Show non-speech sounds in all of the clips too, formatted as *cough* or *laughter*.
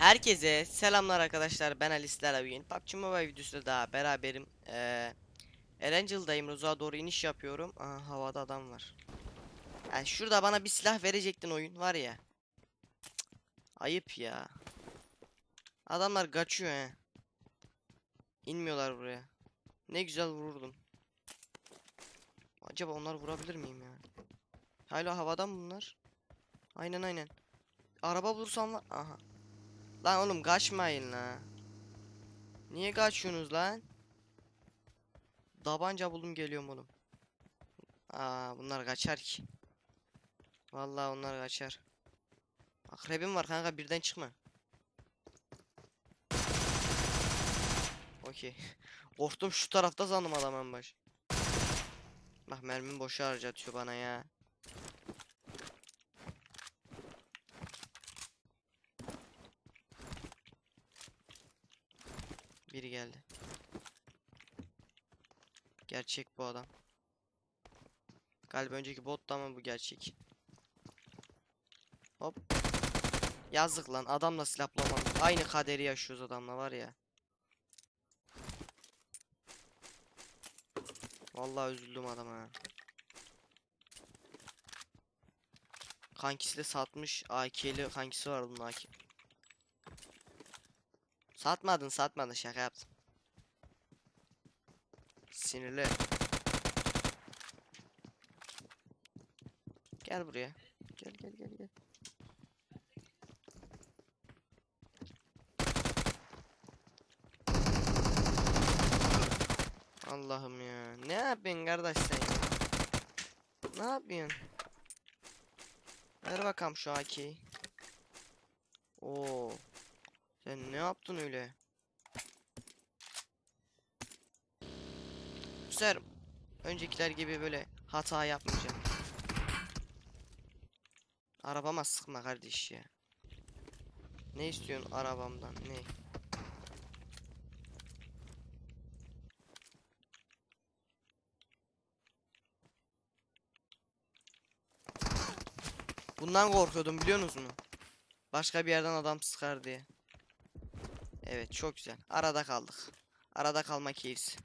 Herkese selamlar arkadaşlar. Ben Alisler bugün PUBG Mobile videosuyla daha beraberim. Ee, Erangel'dayım. Rozo'ya doğru iniş yapıyorum. Aha, havada adam var. Yani Şurada bana bir silah verecektin oyun var ya. Cık, Ayıp ya. Adamlar kaçıyor he. İnmiyorlar buraya. Ne güzel vururdum. Acaba onları vurabilir miyim ya? Hala havada mı bunlar? Aynen aynen. Araba bulursam var. Aha Lan oğlum kaçmayın la. Niye kaçıyorsunuz lan? Tabanca buldum geliyorum oğlum. Aa bunlar kaçar ki. Vallahi onlar kaçar. Akrebim var kanka birden çıkma. Okey. *laughs* Korktum şu tarafta sandım adam en baş. Bak mermimi boşa harcatıyor bana ya. Biri geldi. Gerçek bu adam. Galiba önceki bottu ama bu gerçek. Hop. Yazık lan adamla silah bulamadım. Aynı kaderi yaşıyoruz adamla var ya. Vallahi üzüldüm adama. Kankisi de satmış. AK'li kankisi var bunun AK. Satmadın satmadın şaka yaptım. Sinirli. Gel buraya. Gel gel gel gel. Allah'ım ya. Ne yapıyorsun kardeş sen ya? Ne yapıyorsun? Ver bakalım şu AK'yi. Oo. Sen ne yaptın öyle? Bu öncekiler gibi böyle hata yapmayacağım. Arabama sıkma kardeş ya. Ne istiyorsun arabamdan? Ne? Bundan korkuyordum biliyorsunuz mu? Başka bir yerden adam sıkar diye. Evet çok güzel. Arada kaldık. Arada kalma keyifsi.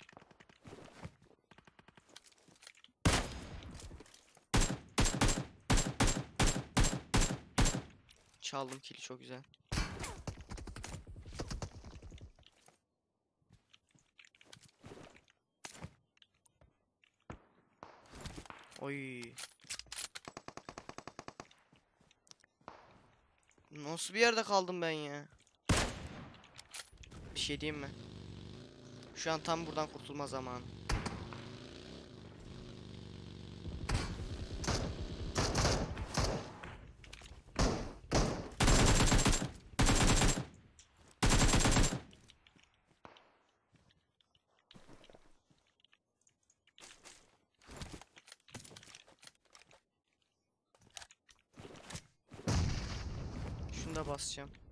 Çaldım kili çok güzel. Oy. Nasıl bir yerde kaldım ben ya? Şey diyeyim mi? Şu an tam buradan kurtulma zamanı. Şunu da basacağım.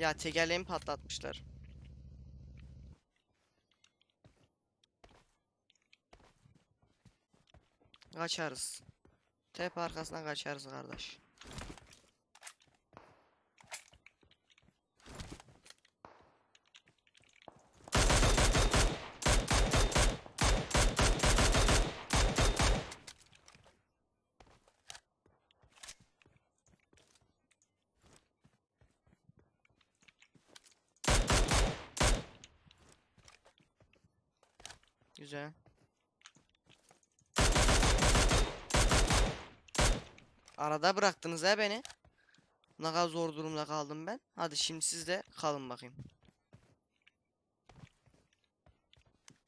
Ya tekerleğimi patlatmışlar. Kaçarız. Tepe arkasından kaçarız kardeş. Güzel. Arada bıraktınız ha beni. Ne kadar zor durumda kaldım ben. Hadi şimdi siz de kalın bakayım.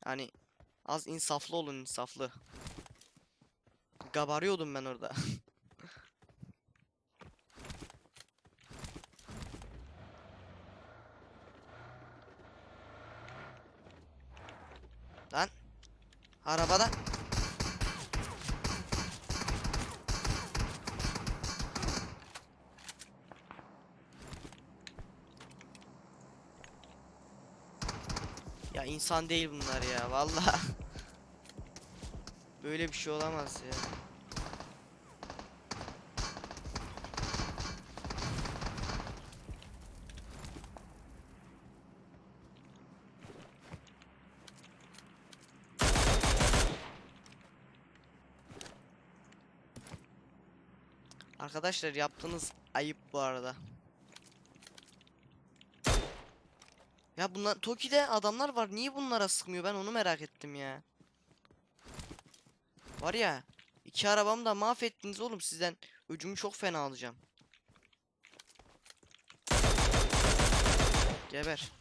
Yani az insaflı olun insaflı. Gabarıyordum ben orada. *laughs* Lan. Arabada. Ya insan değil bunlar ya vallahi. *laughs* Böyle bir şey olamaz ya. Arkadaşlar yaptığınız ayıp bu arada. Ya bunlar Toki'de adamlar var. Niye bunlara sıkmıyor? Ben onu merak ettim ya. Var ya. iki arabamı da mahvettiniz oğlum. Sizden öcümü çok fena alacağım. Geber.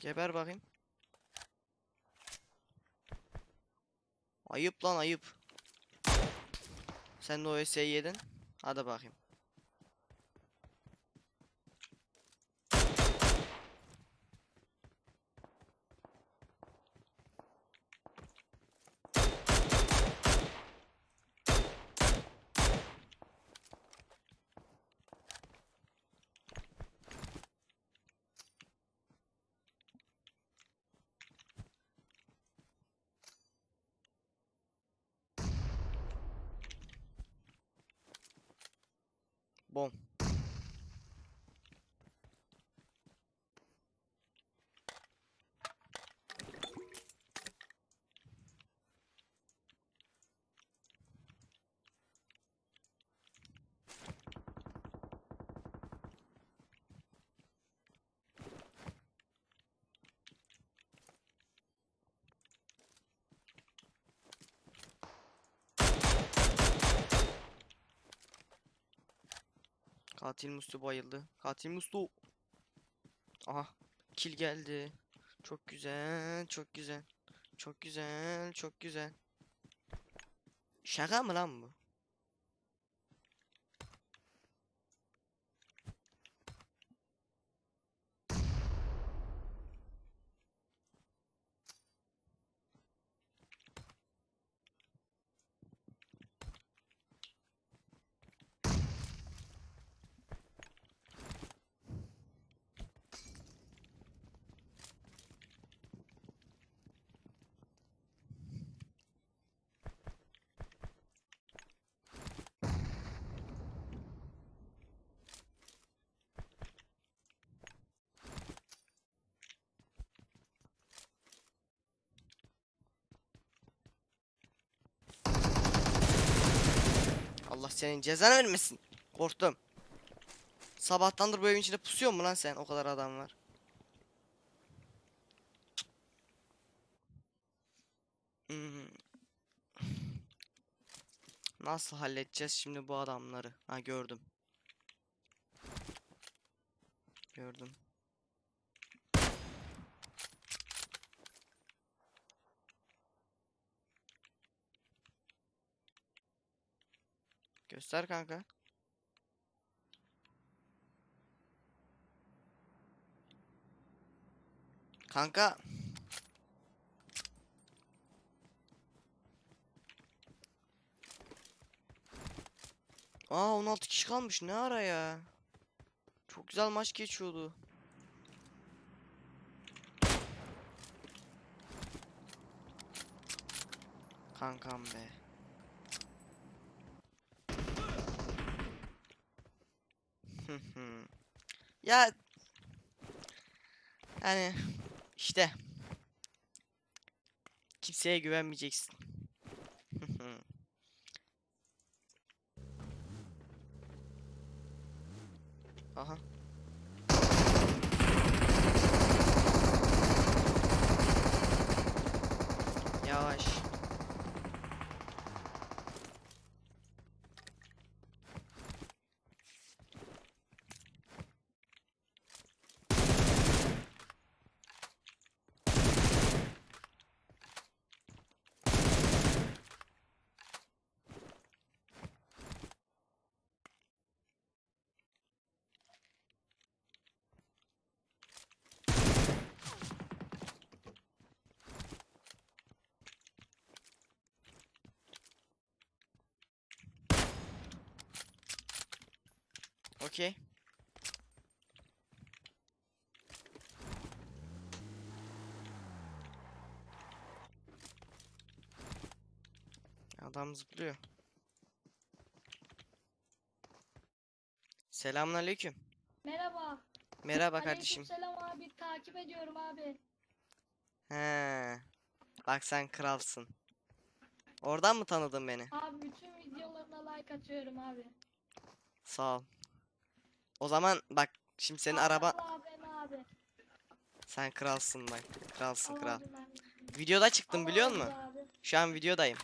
Geber bakayım. Ayıp lan ayıp. Sen de o yedin. Hadi bakayım. Bom. Katil Mustu bayıldı. Katil Mustu. Aha. Kill geldi. Çok güzel. Çok güzel. Çok güzel. Çok güzel. Şaka mı lan bu? Senin cezanı vermesin. Korktum. Sabahtandır bu evin içinde pusuyor mu lan sen? O kadar adam var. Hmm. Nasıl halledeceğiz şimdi bu adamları? Ha gördüm. Gördüm. Göster kanka. Kanka. Aa 16 kişi kalmış ne ara ya. Çok güzel maç geçiyordu. Kankam be. Ya yani işte kimseye güvenmeyeceksin. Okey. Adam zıplıyor. Selamünaleyküm. Merhaba. Merhaba kardeşim. Selam abi. Takip ediyorum abi. He. Bak sen kralsın. Oradan mı tanıdın beni? Abi bütün videolarına like atıyorum abi. Sağ ol. O zaman bak şimdi senin Abi, araba abi abi. sen kralsın bak. Kralsın Al kral. abi ben- Videoda çıktım biliyor abi musun? abi. Şu an videodayım.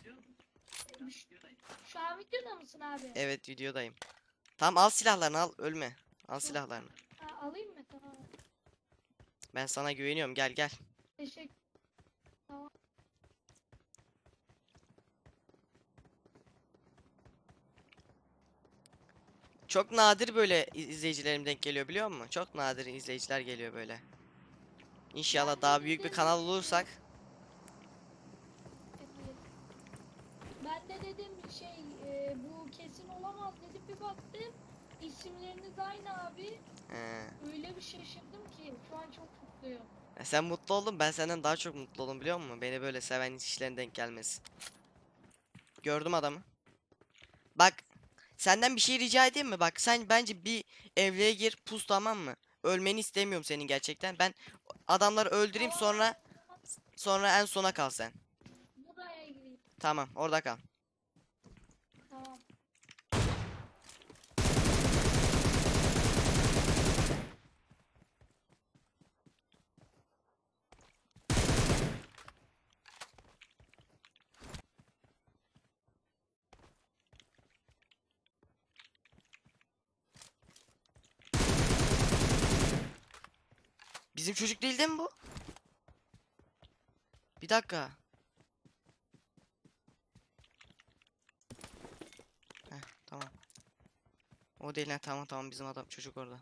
Şu an videoda mısın abi? Evet videodayım. Tamam al silahlarını al ölme. Al silahlarını. Ha, alayım mı? Tamam. Ben sana güveniyorum gel gel. Teşekkür. Çok nadir böyle iz- izleyicilerim denk geliyor biliyor musun? Çok nadir izleyiciler geliyor böyle. İnşallah daha büyük bir kanal olursak. Ben de dedim şey e, bu kesin olamaz dedim bir baktım. İsimleriniz aynı abi. He. Öyle bir şaşırdım ki şu an çok mutluyum. Ya Sen mutlu oldun ben senden daha çok mutlu oldum biliyor musun? Beni böyle seven kişilerin denk gelmesi. Gördüm adamı. Bak senden bir şey rica edeyim mi? Bak sen bence bir evlere gir pus tamam mı? Ölmeni istemiyorum senin gerçekten. Ben adamları öldüreyim sonra sonra en sona kal sen. Tamam orada kal. Tamam. Bizim çocuk değil değil mi bu? Bir dakika. Heh, tamam. O değil lan tamam tamam bizim adam çocuk orada.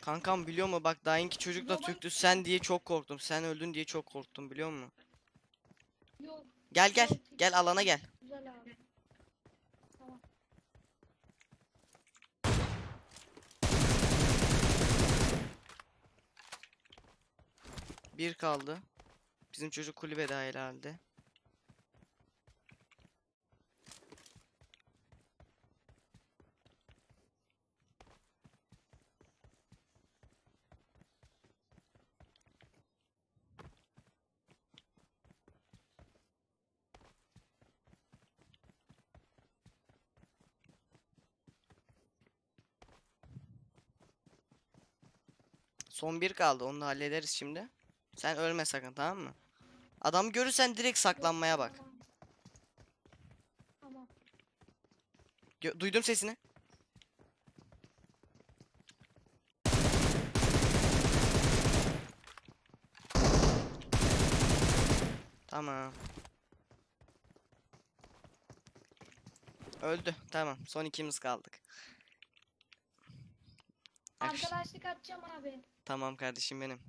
Kankam biliyor musun bak daha inki çocuk da Türktü sen diye çok korktum. Sen öldün diye çok korktum biliyor musun? Yok Gel gel gel alana gel. güzel abi. Tamam. Bir kaldı. Bizim çocuk kulübede herhalde. Son bir kaldı. Onu da hallederiz şimdi. Sen ölme sakın tamam mı? Adam görürsen direkt saklanmaya bak. Tamam. Tamam. Gö- duydum sesini. Tamam. Öldü. Tamam. Son ikimiz kaldık. Arkadaşlık atacağım abi. Tamam kardeşim benim.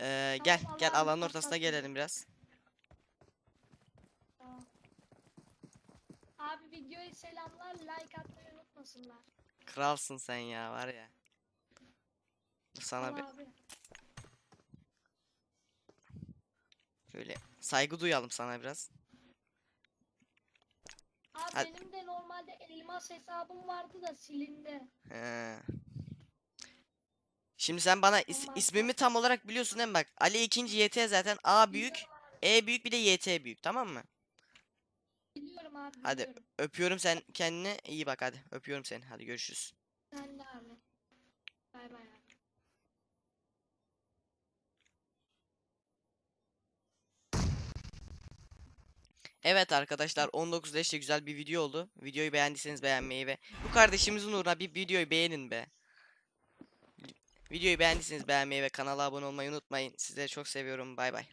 Ee, gel gel alanın ortasına gelelim biraz. Abi videoya selamlar, like atmayı unutmasınlar. Kralsın sen ya var ya. Sana bir abi. şöyle saygı duyalım sana biraz. Abi Hadi. benim de normalde elmas hesabım vardı da silindi. He. Şimdi sen bana is- ismimi tam olarak biliyorsun değil mi bak? Ali ikinci YT zaten A büyük, E büyük bir de YT büyük tamam mı? Biliyorum abi, Hadi. biliyorum. Öpüyorum sen kendine iyi bak hadi. Öpüyorum seni. Hadi görüşürüz. Sen de abi. Bay bay. Evet arkadaşlar 19 leşle güzel bir video oldu. Videoyu beğendiyseniz beğenmeyi ve bu kardeşimizin uğruna bir videoyu beğenin be. Videoyu beğendiyseniz beğenmeyi ve kanala abone olmayı unutmayın. Sizleri çok seviyorum. Bay bay.